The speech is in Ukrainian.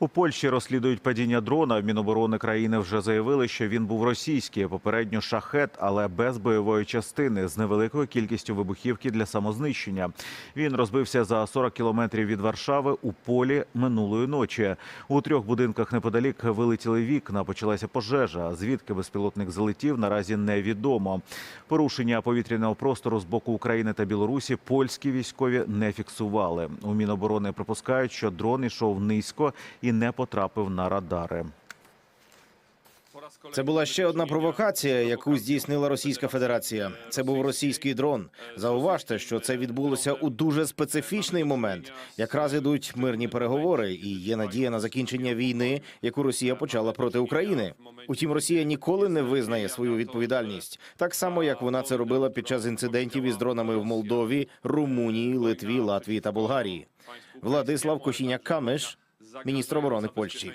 У Польщі розслідують падіння дрона. Міноборони країни вже заявили, що він був російський, попередньо шахет, але без бойової частини з невеликою кількістю вибухівки для самознищення. Він розбився за 40 кілометрів від Варшави у полі минулої ночі. У трьох будинках неподалік вилетіли вікна. Почалася пожежа. Звідки безпілотник залетів, наразі невідомо. Порушення повітряного простору з боку України та Білорусі польські військові не фіксували. У Міноборони припускають, що дрон йшов низько і не потрапив на радари. Це була ще одна провокація, яку здійснила Російська Федерація. Це був російський дрон. Зауважте, що це відбулося у дуже специфічний момент. Якраз ідуть мирні переговори, і є надія на закінчення війни, яку Росія почала проти України. Утім, Росія ніколи не визнає свою відповідальність, так само як вона це робила під час інцидентів із дронами в Молдові, Румунії, Литві, Латвії та Болгарії. Владислав Кошіняк Камиш, міністр оборони Польщі.